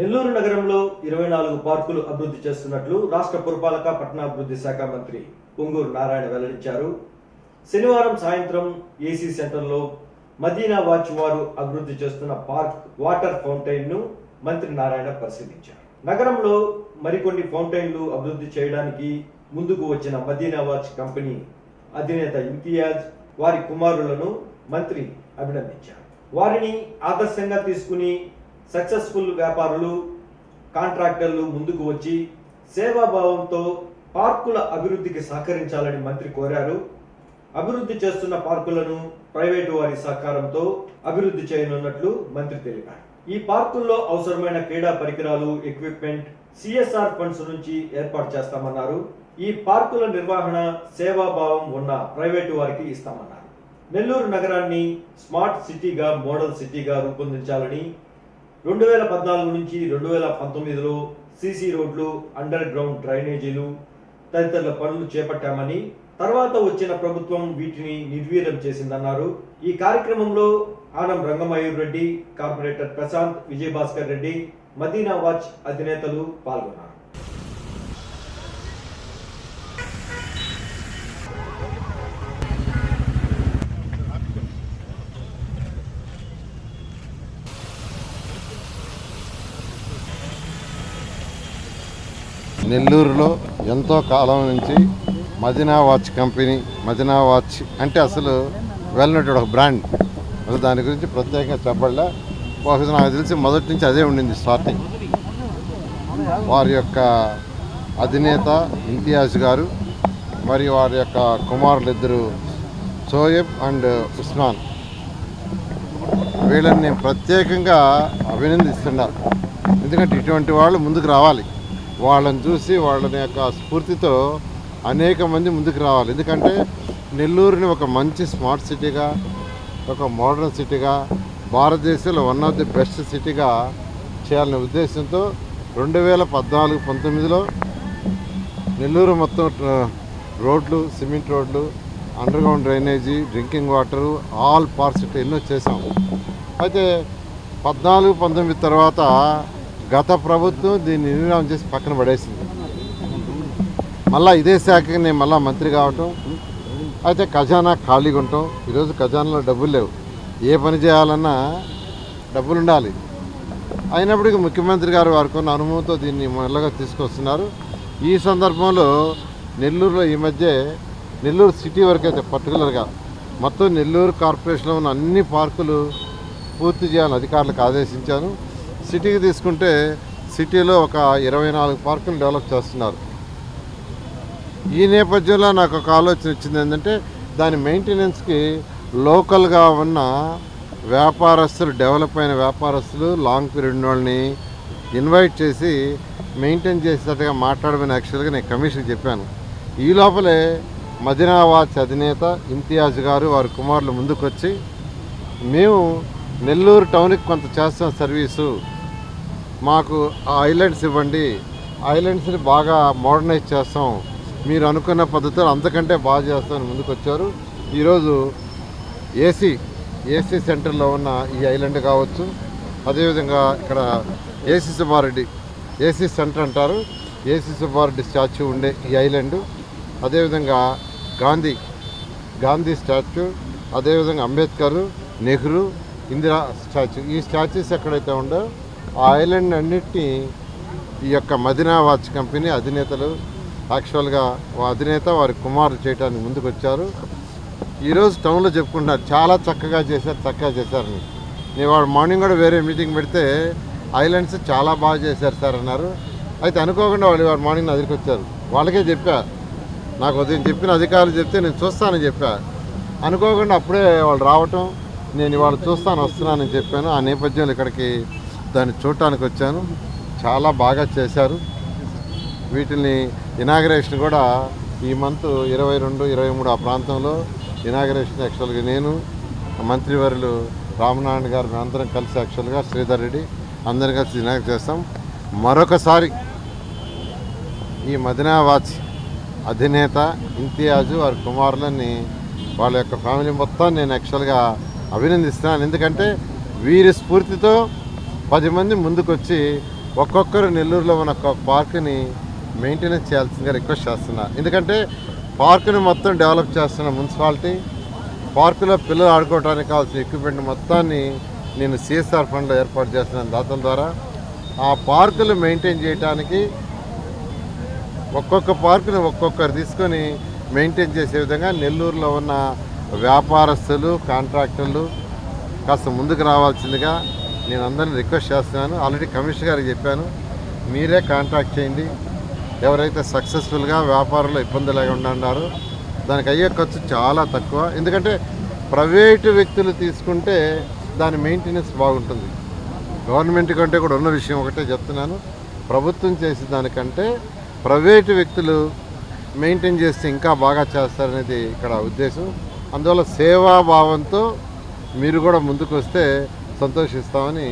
నెల్లూరు నగరంలో ఇరవై నాలుగు పార్కులు అభివృద్ధి చేస్తున్నట్లు రాష్ట్ర పురపాలక పట్టణాభివృద్ధి శాఖ మంత్రి పొంగూరు నారాయణ వెల్లడించారు. శనివారం సాయంత్రం ఏసీ సెంటర్లో మదీనా వాచ్ వారు అభివృద్ధి చేస్తున్న పార్క్ వాటర్ ఫౌంటైన్ను మంత్రి నారాయణ పరిశీలించారు. నగరంలో మరికొన్ని ఫౌంటైన్లు అభివృద్ధి చేయడానికి ముందుకు వచ్చిన మదీనా వాచ్ కంపెనీ అధినేత ఇంతియాజ్ వారి కుమారులను మంత్రి అభినందించారు. వారిని ఆదర్శంగా తీసుకుని సక్సెస్ఫుల్ వ్యాపారులు కాంట్రాక్టర్లు ముందుకు వచ్చి సేవాభావంతో పార్కుల అభివృద్ధికి సహకరించాలని మంత్రి కోరారు. అభివృద్ధి చేస్తున్న పార్కులను ప్రైవేటు వారి సహకారంతో అభివృద్ధి చేయనున్నట్లు మంత్రి తెలిపారు. ఈ పార్కుల్లో అవసరమైన క్రీడా పరికరాలు ఎక్విప్మెంట్ సిఎస్ఆర్ ఫండ్స్ నుంచి ఏర్పాటు చేస్తామన్నారు. ఈ పార్కుల నిర్వహణ సేవాభావం ఉన్న ప్రైవేటు వారికి ఇస్తామన్నారు. నెల్లూరు నగరాన్ని స్మార్ట్ సిటీగా మోడల్ సిటీగా రూపొందించాలని రెండు వేల పద్నాలుగు నుంచి రెండు వేల పంతొమ్మిదిలో సీసీ రోడ్లు అండర్ గ్రౌండ్ డ్రైనేజీలు తదితరుల పనులు చేపట్టామని తర్వాత వచ్చిన ప్రభుత్వం వీటిని నిర్వీర్యం చేసిందన్నారు. ఈ కార్యక్రమంలో ఆనం రంగమయూర్ రెడ్డి కార్పొరేటర్ ప్రశాంత్ విజయభాస్కర్ రెడ్డి మదీనా వాచ్ అధినేతలు పాల్గొన్నారు. నెల్లూరులో ఎంతో కాలం నుంచి Madina watch company Madina watch అంటే అసలు వెళ్ళినట్టు ఒక బ్రాండ్. అసలు దాని గురించి ప్రత్యేకంగా చెప్పలే? బహుశా నాకు తెలిసి మొదటి నుంచి అదే ఉండింది స్టార్టింగ్. వారి యొక్క అధినేత ఇంతియాజ్ గారు మరియు వారి యొక్క కుమారులు ఇద్దరు సోయబ్ అండ్ ఉస్మాన్. వీళ్ళని నేను ప్రత్యేకంగా అభినందిస్తున్నారు ఎందుకంటే ఇటువంటి వాళ్ళు ముందుకు రావాలి. వాళ్ళని చూసి వాళ్ళని యొక్క స్ఫూర్తితో అనేక మంది ముందుకు రావాలి. ఎందుకంటే నెల్లూరుని ఒక మంచి స్మార్ట్ సిటీగా ఒక మోడర్న్ సిటీగా భారతదేశంలో వన్ ఆఫ్ ది బెస్ట్ సిటీగా చేయాలనే ఉద్దేశంతో రెండు వేల పద్నాలుగు పంతొమ్మిదిలో నెల్లూరు మొత్తం రోడ్లు సిమెంట్ రోడ్లు underground drainage drinking water all parts ఎన్నో చేసాం అయితే పద్నాలుగు పంతొమ్మిది తర్వాత గత ప్రభుత్వం దీన్ని నిర్ణయం చేసి పక్కన పడేసింది. మళ్ళీ ఇదే శాఖకి నేను మళ్ళీ మంత్రి కావటం అయితే ఖజానా ఖాళీగా ఉంటాం ఈరోజు ఖజానాలో డబ్బులు లేవు. ఏ పని చేయాలన్నా డబ్బులు ఉండాలి. అయినప్పటికీ ముఖ్యమంత్రి గారు వారికి ఉన్న అనుభవంతో దీన్ని మెల్లగా తీసుకొస్తున్నారు. ఈ సందర్భంలో నెల్లూరులో ఈ మధ్య నెల్లూరు సిటీ వరకు అయితే పర్టికులర్గా మొత్తం నెల్లూరు కార్పొరేషన్లో ఉన్న అన్ని పార్కులు పూర్తి చేయాలని అధికారులకు ఆదేశించాను. సిటీకి తీసుకుంటే సిటీలో ఒక ఇరవై నాలుగు పార్కులు డెవలప్ చేస్తున్నారు. ఈ నేపథ్యంలో నాకు ఒక ఆలోచన వచ్చింది ఏంటంటే దాని మెయింటెనెన్స్కి లోకల్గా ఉన్న వ్యాపారస్తులు డెవలప్ అయిన వ్యాపారస్తులు లాంగ్ పీరియడ్ వాళ్ళని ఇన్వైట్ చేసి మెయింటైన్ చేసేటట్టుగా మాట్లాడమని యాక్చువల్గా నేను కమిషన్ చెప్పాను. ఈ లోపలే మదినావాచ్ అధినేత ఇంతియాజ్ గారు వారి కుమారులు ముందుకొచ్చి మేము నెల్లూరు టౌన్కి కొంత చేస్తాం సర్వీసు. మాకు ఆ ఐలాండ్స్ ఇవ్వండి. ఐలాండ్స్ని బాగా మోడర్నైజ్ చేస్తాం. మీరు అనుకున్న పద్ధతిలో అంతకంటే బాగా చేస్తామని ముందుకు వచ్చారు ఈరోజు ఏసీ ఏసీ సెంటర్లో ఉన్న ఈ ఐలాండ్ కావచ్చు అదేవిధంగా ఇక్కడ ఏసీ సుబ్బారెడ్డి ఏసీ సెంటర్ అంటారు. ఏసీ సుబ్బారెడ్డి స్టాచ్యూ ఉండే ఈ ఐలాండ్. అదేవిధంగా గాంధీ గాంధీ స్టాచ్యూ అదేవిధంగా అంబేద్కర్ నెహ్రూ ఇందిరా స్టాచ్యూ. ఈ స్టాచ్యూస్ ఎక్కడైతే ఉండో ఆ ఐలాండ్ అన్నిటినీ ఈ యొక్క మదినా వాచ్ కంపెనీ అధినేతలు యాక్చువల్గా అధినేత వారి కుమారులు చేయడానికి ముందుకు వచ్చారు ఈరోజు టౌన్లో చెప్పుకుంటున్నారు చాలా చక్కగా చేశారు చక్కగా చేశారని. నేను వాడు మార్నింగ్ కూడా వేరే మీటింగ్ పెడితే ఐలాండ్స్ చాలా బాగా చేశారు సార్ అన్నారు. అయితే అనుకోకుండా వాళ్ళు వాడు మార్నింగ్ నా దగ్గరికి వచ్చారు. వాళ్ళకే చెప్పా. నాకు ఉదయం చెప్పిన అధికారులు చెప్తే నేను చూస్తానని చెప్పా. అనుకోకుండా అప్పుడే వాళ్ళు రావటం నేను ఇవాళ చూస్తాను వస్తున్నానని చెప్పాను. ఆ నేపథ్యంలో ఇక్కడికి దాన్ని చూడటానికి వచ్చాను. చాలా బాగా చేశారు. వీటిని ఇనాగరేషన్ కూడా ఈ మంత్ ఇరవై రెండు ఇరవై మూడు ఆ ప్రాంతంలో ఇనాగరేషన్ యాక్చువల్గా నేను మంత్రివర్యులు రామనారాయణ గారు మేమందరం కలిసి యాక్చువల్గా శ్రీధర్ రెడ్డి అందరం కలిసి ఇనాగర్ చేస్తాం. మరొకసారి ఈ మదినా వాచ్ అధినేత ఇంతియాజు వారి కుమారులని వాళ్ళ యొక్క ఫ్యామిలీ మొత్తం నేను యాక్చువల్గా అభినందిస్తున్నాను. ఎందుకంటే వీరి స్ఫూర్తితో పది మంది ముందుకొచ్చి ఒక్కొక్కరు నెల్లూరులో ఉన్న ఒక పార్కుని మెయింటెనెన్స్ చేయాల్సిందిగా రిక్వెస్ట్ చేస్తున్నా. ఎందుకంటే పార్కుని మొత్తం డెవలప్ చేస్తున్న మున్సిపాలిటీ పార్కులో పిల్లలు ఆడుకోవడానికి కావాల్సిన ఎక్విప్మెంట్ మొత్తాన్ని నేను సిఎస్ఆర్ ఫండ్లో ఏర్పాటు చేస్తున్నాను దాతల ద్వారా. ఆ పార్కులు మెయింటైన్ చేయడానికి ఒక్కొక్క పార్కుని ఒక్కొక్కరు తీసుకొని మెయింటైన్ చేసే విధంగా నెల్లూరులో ఉన్న వ్యాపారస్తులు కాంట్రాక్టర్లు కాస్త ముందుకు రావాల్సిందిగా నేను అందరిని రిక్వెస్ట్ చేస్తున్నాను. ఆల్రెడీ కమిషనర్ గారికి చెప్పాను మీరే కాంటాక్ట్ చేయండి. ఎవరైతే సక్సెస్ఫుల్గా వ్యాపారంలో ఇబ్బంది లేకుండా ఉన్నారో దానికి అయ్యే ఖర్చు చాలా తక్కువ. ఎందుకంటే ప్రైవేటు వ్యక్తులు తీసుకుంటే దాని మెయింటెనెన్స్ బాగుంటుంది. గవర్నమెంట్ కంటే కూడా ఉన్న విషయం ఒకటే చెప్తున్నాను. ప్రభుత్వం చేసే దానికంటే ప్రైవేటు వ్యక్తులు మెయింటైన్ చేస్తే ఇంకా బాగా చేస్తారనేది ఇక్కడ ఉద్దేశం. అందువల్ల సేవాభావంతో మీరు కూడా ముందుకు వస్తే సంతోషిస్తామని